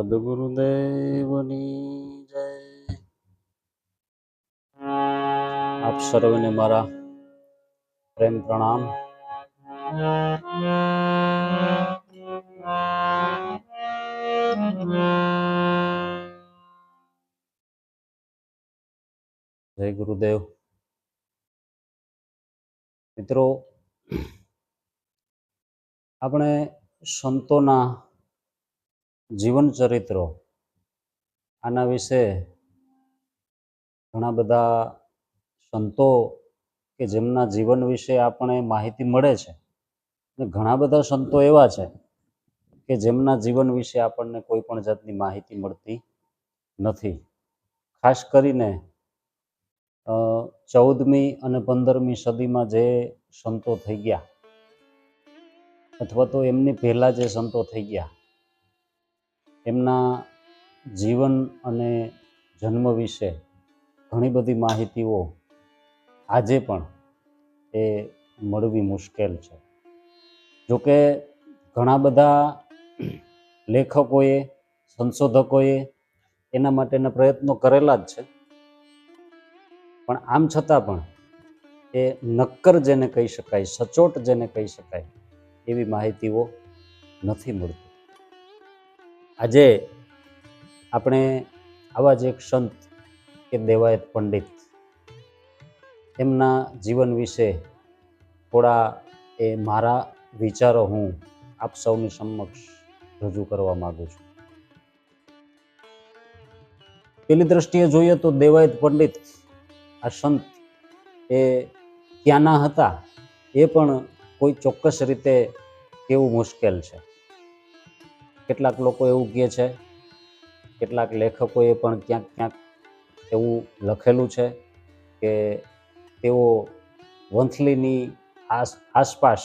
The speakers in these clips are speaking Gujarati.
સદગુરુદેવની જય આપ સર્વને મારા પ્રેમ પ્રણામ જય ગુરુદેવ મિત્રો આપણે સંતોના જીવન ચરિત્રો. આના વિશે ઘણા બધા સંતો કે જેમના જીવન વિશે આપણે માહિતી મળે છે. અને ઘણા બધા સંતો એવા છે કે જેમના જીવન વિશે આપણને કોઈ પણ જાતની માહિતી મળતી નથી. ખાસ કરીને ચૌદમી અને પંદરમી સદીમાં જે સંતો થઈ ગયા, અથવા તો એમની પહેલાં જે સંતો થઈ ગયા એમના જીવન અને જન્મ વિશે ઘણી બધી માહિતીઓ આજે પણ એ મળવી મુશ્કેલ છે. જોકે ઘણા બધા લેખકોએ, સંશોધકોએ એના માટેના પ્રયત્નો કરેલા જ છે. પણ આમ છતાં પણ એ નક્કર જેને કહી શકાય, સચોટ જેને કહી શકાય એવી માહિતીઓ નથી મળતી. આજે આપણે આવા જ એક સંત કે દેવાયત પંડિત, એમના જીવન વિશે થોડા એ મારા વિચારો હું આપ સૌની સમક્ષ રજૂ કરવા માગું છું. પેલી દ્રષ્ટિએ જોઈએ તો દેવાયત પંડિત આ સંત એ ક્યાંના હતા એ પણ કોઈ ચોક્કસ રીતે કેવું મુશ્કેલ છે. કેટલાક લોકો એવું કહે છે, કેટલાક લેખકોએ પણ ક્યાંક ક્યાંક એવું લખેલું છે કે તેઓ વંથલીની આસ, આસપાસ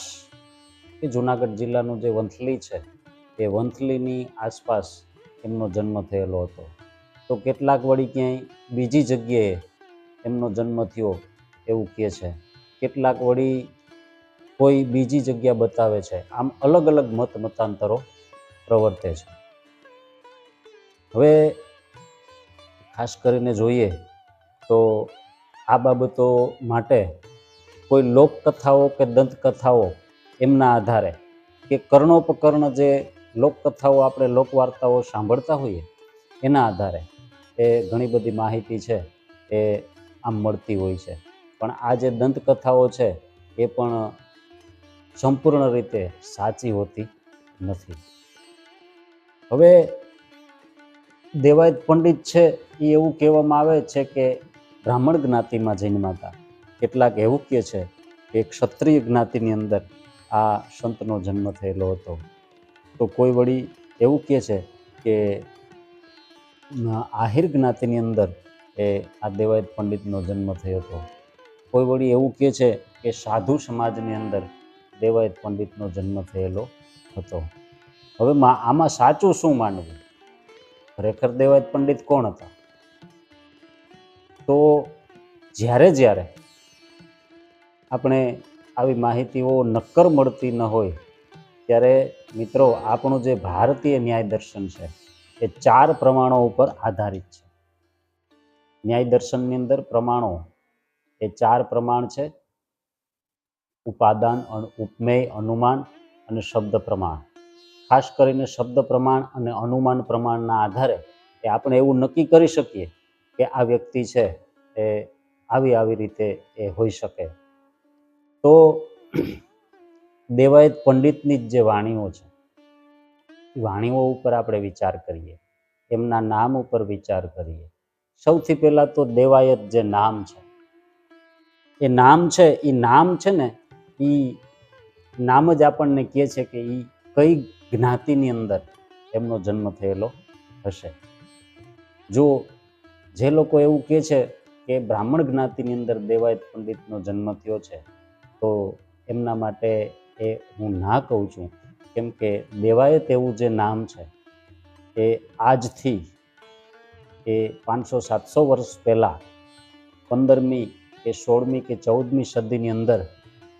કે જુનાગઢ જિલ્લાનું જે વંથલી છે, એ વંથલીની આસપાસ એમનો જન્મ થયેલો હતો. તો કેટલાક વળી ક્યાંય બીજી જગ્યાએ એમનો જન્મ થયો એવું કહે છે. કેટલાક વળી કોઈ બીજી જગ્યા બતાવે છે. આમ અલગ અલગ મત મતાંતરો પ્રવર્તે છે. હવે ખાસ કરીને જોઈએ તો આ બાબતો માટે કોઈ લોકકથાઓ કે દંતકથાઓ એમના આધારે કે કર્ણોપકર્ણ જે લોકકથાઓ આપણે લોકવાર્તાઓ સાંભળતા હોઈએ, એના આધારે એ ઘણી બધી માહિતી છે એ આમ મળતી હોય છે. પણ આ જે દંતકથાઓ છે એ પણ સંપૂર્ણ રીતે સાચી હોતી નથી. હવે દેવાયત પંડિત છે એ એવું કહેવામાં આવે છે કે બ્રાહ્મણ જ્ઞાતિમાં જન્માતા. કેટલાક એવું કહે છે કે ક્ષત્રિય જ્ઞાતિની અંદર આ સંતનો જન્મ થયેલો હતો. તો કોઈ વળી એવું કહે છે કે આહિર જ્ઞાતિની અંદર એ આ દેવાયત પંડિતનો જન્મ થયો હતો. કોઈ વળી એવું કહે છે કે સાધુ સમાજની અંદર દેવાયત પંડિતનો જન્મ થયેલો હતો. હવે આમાં સાચું શું માનવું? ખરેખર દેવાયત પંડિત કોણ હતા? તો જ્યારે જ્યારે આપણે આવી માહિતીઓ નક્કર મળતી ન હોય, ત્યારે મિત્રો, આપણું જે ભારતીય ન્યાય દર્શન છે, એ ચાર પ્રમાણો ઉપર આધારિત છે. ન્યાય દર્શનની અંદર પ્રમાણો, એ ચાર પ્રમાણ છે. ઉપાદાન ઉપમેય, અનુમાન અને શબ્દ પ્રમાણ. ખાસ કરીને શબ્દ પ્રમાણ અને અનુમાન પ્રમાણના આધારે એ આપણે એવું નક્કી કરી શકીએ કે આ વ્યક્તિ છે એ આવી આવી રીતે એ હોઈ શકે. તો દેવાયત પંડિતની જ જે વાણીઓ છે, એ વાણીઓ ઉપર આપણે વિચાર કરીએ, એમના નામ ઉપર વિચાર કરીએ. સૌથી પહેલાં તો દેવાયત જે નામ છે, એ નામ છે, એ નામ છે ને એ નામ જ આપણને કહે છે કે એ કઈ જ્ઞાતિની અંદર એમનો જન્મ થયેલો હશે. જો જે લોકો એવું કહે છે કે બ્રાહ્મણ જ્ઞાતિની અંદર દેવાયત પંડિતનો જન્મ થયો છે, તો એમના માટે એ હું ના કહું છું. કેમ કે દેવાયત એવું જે નામ છે, એ આજથી એ પાંચસો સાતસો વર્ષ પહેલાં પંદરમી કે સોળમી કે ચૌદમી સદીની અંદર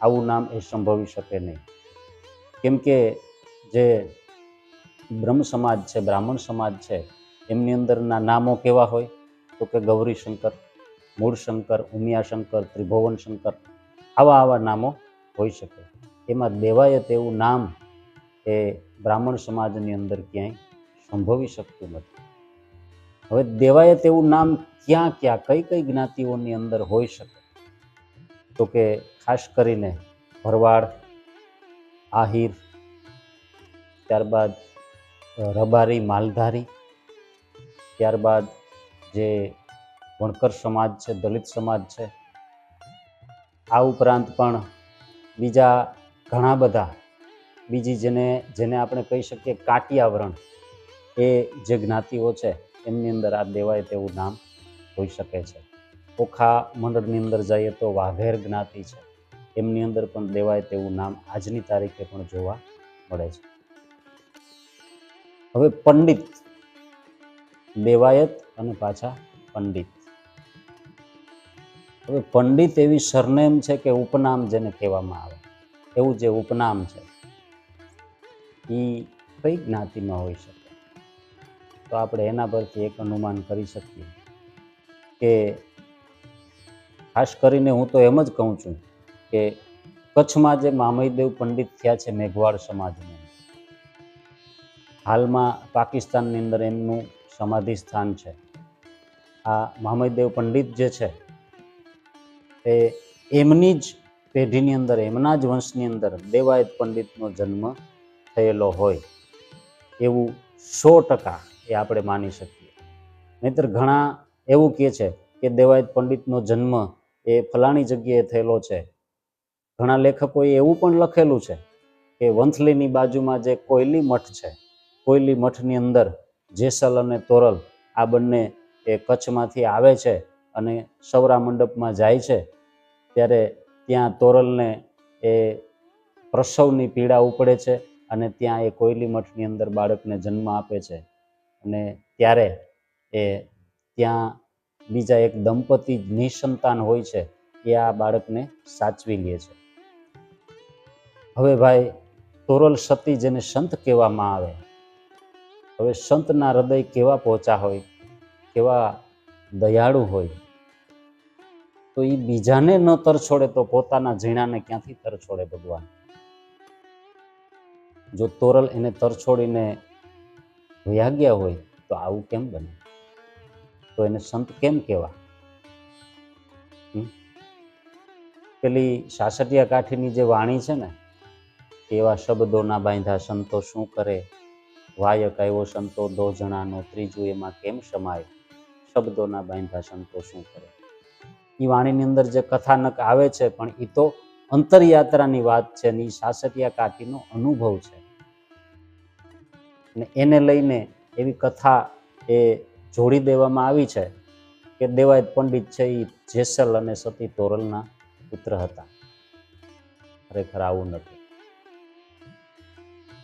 આવું નામ એ સંભવી શકે નહીં. કેમ કે જે બ્રહ્મ સમાજ છે, બ્રાહ્મણ સમાજ છે, એમની અંદરના નામો કેવા હોય? તો કે ગૌરી શંકર, મૂળ શંકર, ઉમિયા શંકર, ત્રિભુવન શંકર, આવા આવા નામો હોઈ શકે. એમાં દેવાયત એવું નામ એ બ્રાહ્મણ સમાજની અંદર ક્યાંય સંભવી શકતું નથી. હવે દેવાયત એવું નામ ક્યાં ક્યાં, કઈ કઈ જ્ઞાતિઓની અંદર હોઈ શકે? તો કે ખાસ કરીને ભરવાડ, આહિર ત્યારબાદ રબારી માલધારી, ત્યારબાદ જે વણકર સમાજ છે, દલિત સમાજ છે, આ ઉપરાંત પણ બીજા ઘણા બધા, બીજી જેને જેને આપણે કહી શકીએ કાટિયાવરણ એ જે જ્ઞાતિઓ છે, એમની અંદર આ દેવાય તેવું નામ હોઈ શકે છે. ઓખા મંડળની અંદર જઈએ તો વાઘેર જ્ઞાતિ છે, એમની અંદર પણ દેવાય તેવું નામ આજની તારીખે પણ જોવા મળે છે. હવે પંડિત. દેવાયત અને પાછા પંડિત. હવે પંડિત એવી સરનેમ છે કે ઉપનામ જેને કહેવામાં આવે. એવું જે ઉપનામ છે એ કઈ જ્ઞાતિમાં હોઈ શકે. તો આપણે એના પરથી એક અનુમાન કરી શકીએ કે ખાસ કરીને હું તો એમ જ કહું છું કે કચ્છમાં જે મામઈદેવ પંડિત થયા છે મેઘવાળ સમાજને હાલમાં પાકિસ્તાનની અંદર એમનું સમાધિ સ્થાન છે. આ મામઈદેવ પંડિત જે છે, એ એમની જ પેઢીની અંદર, એમના જ વંશની અંદર દેવાયત પંડિતનો જન્મ થયેલો હોય એવું સો ટકા એ આપણે માની શકીએ. નહીતર ઘણા એવું કહે છે કે દેવાયત પંડિતનો જન્મ એ ફલાણી જગ્યાએ થયેલો છે. ઘણા લેખકોએ એવું પણ લખેલું છે કે વંથલીની બાજુમાં જે કોયલી મઠ છે કોયલી મઠની અંદર જેસલ અને તોરલ આ બંને એ કચ્છમાંથી આવે છે અને સૌરા મંડપમાં જાય છે. ત્યારે ત્યાં તોરલને એ પ્રસવની પીડા ઉપડે છે અને ત્યાં એ કોયલી મઠની અંદર બાળકને જન્મ આપે છે. અને ત્યારે એ ત્યાં બીજા એક દંપતી નિસંતાન હોય છે એ આ બાળકને સાચવી લે છે. હવે ભાઈ, તોરલ સતી જેને સંત કહેવામાં આવે હવે સંતના હૃદય કેવા પહોંચા હોય, કેવા દયાળુ હોય, તો એ બીજાને ન તરછોડે તો પોતાના ઝીણાને ક્યાંથી તરછોડે ભગવાન? જો તોરલ એને તરછોડીને વયા ગયા હોય, તો આવું કેમ બને? તો એને સંત કેમ હમ? પેલી સાસટિયા કાઠીની જે વાણી છે ને એવા શબ્દોના બાંધા સંતો શું કરે? વાયક આવ્યો સંતો દો જણાનો, ત્રીજું એમાં કેમ સમાય? શબ્દોના બાંધા સંતો શું કરે? એ વાણીની અંદર જે કથાનક આવે છે, પણ એ તો અંતરયાત્રાની વાત છે ને એ સાસરિયા કાઠીનો અનુભવ છે. ને એને લઈને એવી કથા એ જોડી દેવામાં આવી છે કે દેવાયત પંડિત છે એ જેસલ અને સતી તોરલના પુત્ર હતા. ખરેખર આવું નથી.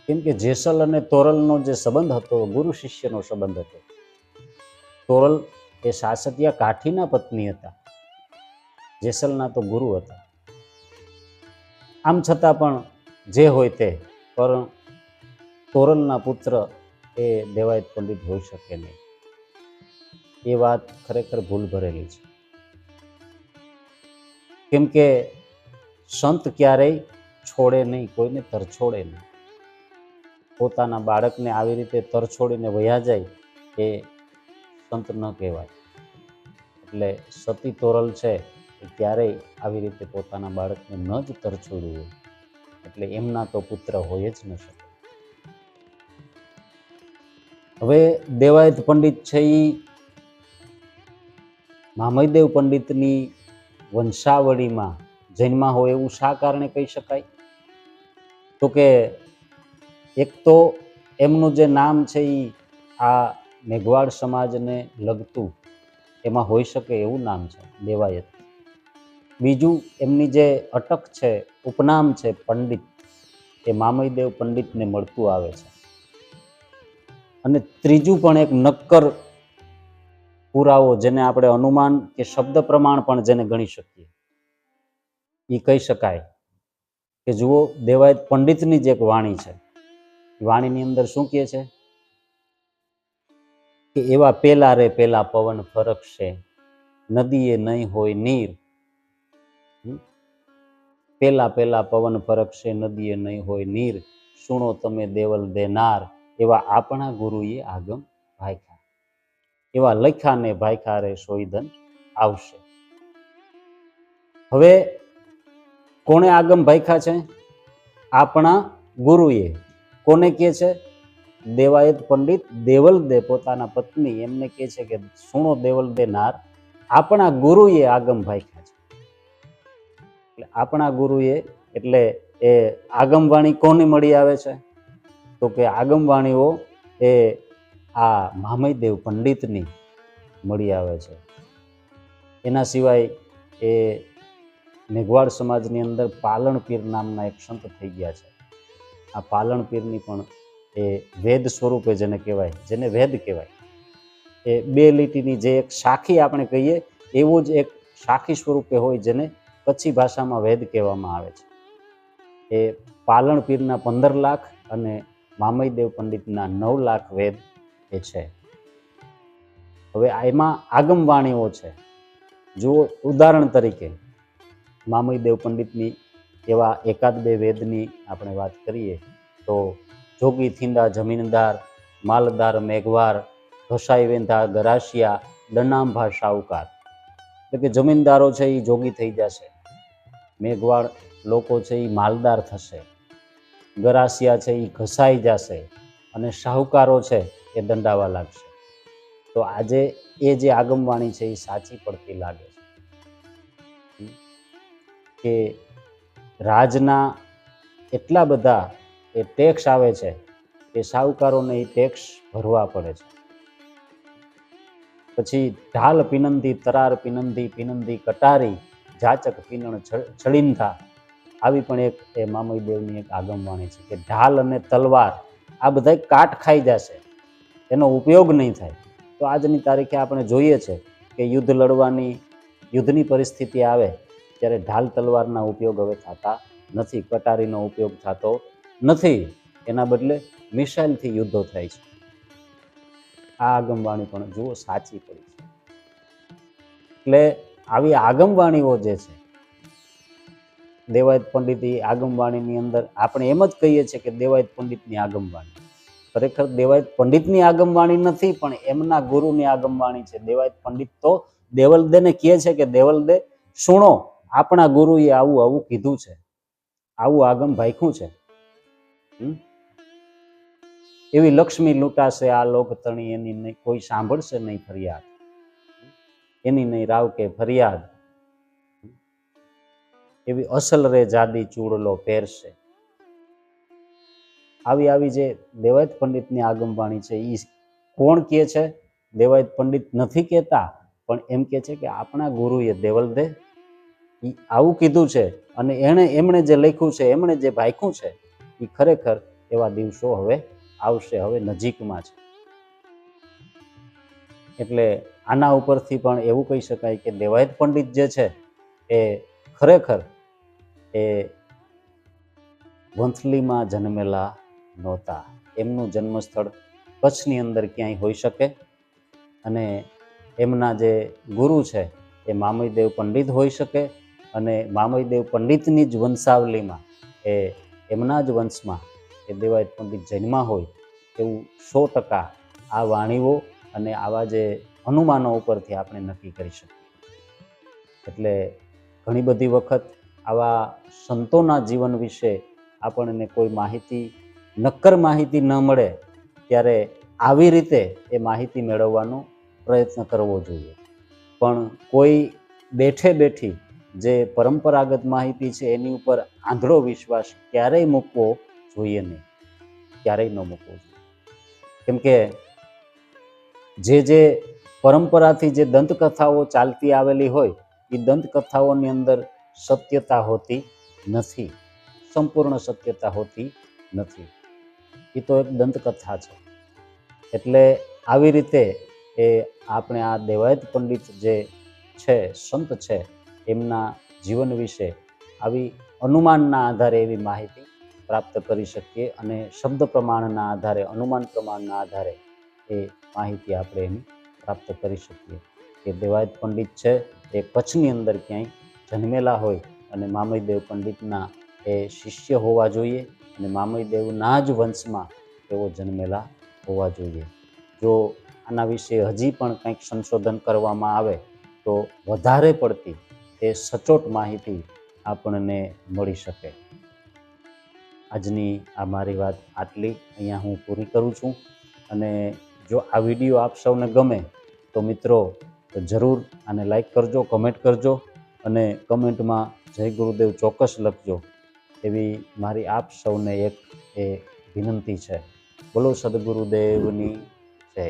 કેમ કે જેસલ અને તોરલનો જે સંબંધ હતો, ગુરુ શિષ્યનો સંબંધ હતો, તોરલ એ સાસટિયા કાઠીના પત્ની હતા. જેસલના તો ગુરુ હતા. આમ છતાં પણ જે હોય તે, પણ તોરલના પુત્ર એ દેવાયત પંડિત હોઈ શકે નહીં. એ વાત ખરેખર ભૂલ ભરેલી છે. કેમ કે સંત ક્યારેય છોડે નહીં, કોઈને તરછોડે નહીં. પોતાના બાળકને આવી રીતે તરછોડીને વયા જાય એ સંત ન કહેવાય. એટલે સતી તોરલ છે એ ક્યારેય આવી રીતે પોતાના બાળકને ન જ તરછોડ્યું હોય. એટલે એમના તો પુત્ર હોય જ ન શકે. હવે દેવાયત પંડિત છે એ મામયદેવ પંડિતની વંશાવળીમાં જન્મા હોય એવું શા કારણે કહી શકાય? તો કે એક તો એમનું જે નામ છે એ આ મેઘવાડ સમાજને લગતું, એમાં હોઈ શકે એવું નામ છે, દેવાયત. બીજું એમની જે અટક છે, ઉપનામ છે પંડિત, એ મામયદેવ પંડિતને મળતું આવે છે. અને ત્રીજું પણ એક નક્કર પુરાવો જેને આપણે અનુમાન કે શબ્દ પ્રમાણ પણ જેને ગણી શકીએ. એ કહી શકાય કે જુઓ, દેવાયત પંડિતની જ એક વાણી છે. વાણીની અંદર શું કહે છે? કે એવા પેલા રે પેલા પવન ફરકશે, નદીએ નહીં હોય નીર. પેલા પેલા પવન ફરકશે, નદીએ નહીં હોય નીર. સુણો તમે દેવલ દેનાર, એવા આપણા ગુરુએ આગમ ભાયખા એવા લખ્યા ને ભાયખા રે સોયધન આવશે. હવે કોણે આગમ ભાયખા છે? આપણા ગુરુએ. કોને કહે છે? દેવાયત પંડિત દેવલ દે પોતાના પત્ની એમને કહે છે કે, સુણો દેવલ દે નાર, આપણા ગુરુએ આગમ ભાખ્યા છે. એટલે આપણા ગુરુએ, એટલે એ આગમવાણી કોને મળી આવે છે? તો કે આગમવાણીઓ એ આ મામયદેવ પંડિતની મળી આવે છે. એના સિવાય એ મેઘવાડ સમાજની અંદર પાલણપીર નામના એક સંત થઈ ગયા છે. આ પાલણપીરની પણ એ વેદ સ્વરૂપે જેને કહેવાય, જેને વેદ કહેવાય, એ બે લીટીની જે એક શાખી આપણે કહીએ, એવું જ એક શાખી સ્વરૂપે હોય જેને કચ્છી ભાષામાં વેદ કહેવામાં આવે છે. એ પાલણપીરના પંદર લાખ અને મામયદેવ પંડિતના નવ લાખ વેદ એ છે. હવે એમાં આગમવાણીઓ છે. જુઓ ઉદાહરણ તરીકે મામયદેવ પંડિતની એવા એકાદ બે વેદની આપણે વાત કરીએ, તો જોગી, થીંદા, જમીનદાર, માલદાર, મેઘવાર, ઘસાઈ વેંધા ગરાશિયા દનાંભા, શાહુકાર. એટલે કે જમીનદારો છે એ જોગી થઈ જશે મેઘવાળ લોકો છે એ માલદાર થશે, ગરાસિયા છે એ ઘસાઈ જશે અને શાહુકારો છે એ દંડાવા લાગશે. તો આજે એ જે આગમવાણી છે એ સાચી પડતી લાગે છે. કે રાજના એટલા બધા એ ટેક્સ આવે છે, એ શાહુકારોને એ ટેક્સ ભરવા પડે છે. પછી ઢાલ પિનંદી, તરાર પિનંદી પિનંદી કટારી, જાચક પીનણ છળિંધા આવી પણ એક એ મામયદેવની એક આગમવાણી છે કે ઢાલ અને તલવાર આ બધા કાટ ખાઈ જશે, એનો ઉપયોગ નહીં થાય. તો આજની તારીખે આપણે જોઈએ છે કે યુદ્ધ લડવાની, યુદ્ધની પરિસ્થિતિ આવે ત્યારે ઢાલ તલવારના ઉપયોગ હવે થતા નથી, કટારીનો ઉપયોગ થતો નથી. એના બદલે મિસાઇલથી યુદ્ધો થાય છે. આ આગમવાણી પણ જુઓ, સાચી પડી છે. એટલે આવી આગમવાણીઓ જે છે, દેવાયત પંડિત આગમવાણીની અંદર આપણે એમ જ કહીએ છીએ કે દેવાયત પંડિતની આગમવાણી. ખરેખર દેવાયત પંડિતની આગમવાણી નથી, પણ એમના ગુરુની આગમવાણી છે. દેવાયત પંડિત તો દેવલદેને કહે છે કે, દેવલદે, સુણો. આપણા ગુરુએ આવું આવું કીધું છે. આવું આગમ ભાખ્યું છે. એવી લક્ષ્મી લૂંટાશે આ લોક એની નહીં, કોઈ સાંભળશે નહીં ફરિયાદ. એની નહીં રાવ કે ફરિયાદ. એવી અસલ રે જાદી ચૂડલો પહેરશે. આવી આવી જે દેવાયત પંડિતની આગમવાણી છે એ કોણ કહે છે? દેવાયત પંડિત નથી કહેતા, પણ એમ કે છે કે આપણા ગુરુએ દેવલદે આવું કીધું છે અને એણે એમણે જે લખ્યું છે, એમણે જે ભાખ્યું છે એ ખરેખર એવા દિવસો હવે આવશે, હવે નજીકમાં છે. એટલે આના ઉપરથી પણ એવું કહી શકાય કે દેવાયત પંડિત જે છે, એ ખરેખર એ વંથલીમાં જન્મેલા નહોતા. એમનું જન્મસ્થળ કચ્છની અંદર ક્યાંય હોઈ શકે અને એમના જે ગુરુ છે, એ મામયદેવ પંડિત હોઈ શકે અને મામયદેવ પંડિતની જ વંશાવલીમાં એ એમના જ વંશમાં એ દેવાયત પંડિત જન્મા હોય એવું સો ટકા આ વાણીઓ અને આવા જે અનુમાનો ઉપરથી આપણે નક્કી કરી શકીએ. એટલે ઘણી બધી વખત આવા સંતોના જીવન વિશે આપણને કોઈ માહિતી, નક્કર માહિતી ન મળે ત્યારે આવી રીતે એ માહિતી મેળવવાનો પ્રયત્ન કરવો જોઈએ. પણ કોઈ બેઠે બેઠી જે પરંપરાગત માહિતી છે, એની ઉપર આંધળો વિશ્વાસ ક્યારેય મૂકવો જોઈએ નહીં. ક્યારેય ન મૂકવો જોઈએ. કેમ કે જે જે પરંપરાથી જે દંતકથાઓ ચાલતી આવેલી હોય, એ દંતકથાઓની અંદર સત્યતા હોતી નથી. સંપૂર્ણ સત્યતા હોતી નથી. એ તો એક દંતકથા છે. એટલે આવી રીતે એ આપણે આ દેવાયત પંડિત જે છે, સંત છે એમના જીવન વિશે આવી અનુમાનના આધારે એવી માહિતી પ્રાપ્ત કરી શકીએ અને શબ્દ પ્રમાણના આધારે, અનુમાન પ્રમાણના આધારે એ માહિતી આપણે એની પ્રાપ્ત કરી શકીએ. કે દેવાયત પંડિત છે, એ કચ્છની અંદર ક્યાંય જન્મેલા હોય અને મામયદેવ પંડિતના એ શિષ્ય હોવા જોઈએ અને મામયદેવના જ વંશમાં તેઓ જન્મેલા હોવા જોઈએ. જો આના વિશે હજી પણ કંઈક સંશોધન કરવામાં આવે તો વધારે પડતી એ સચોટ માહિતી આપણને મળી શકે. આજની આ મારી વાત આટલી. અહીંયા હું પૂરી કરું છું. અને જો આ વીડિયો આપ સૌને ગમે તો મિત્રો જરૂર આને લાઈક કરજો, કમેન્ટ કરજો અને કમેન્ટમાં જય ગુરુદેવ ચોક્કસ લખજો. એવી મારી આપ સૌને એક એ વિનંતી છે. બોલો સદગુરુદેવની જય.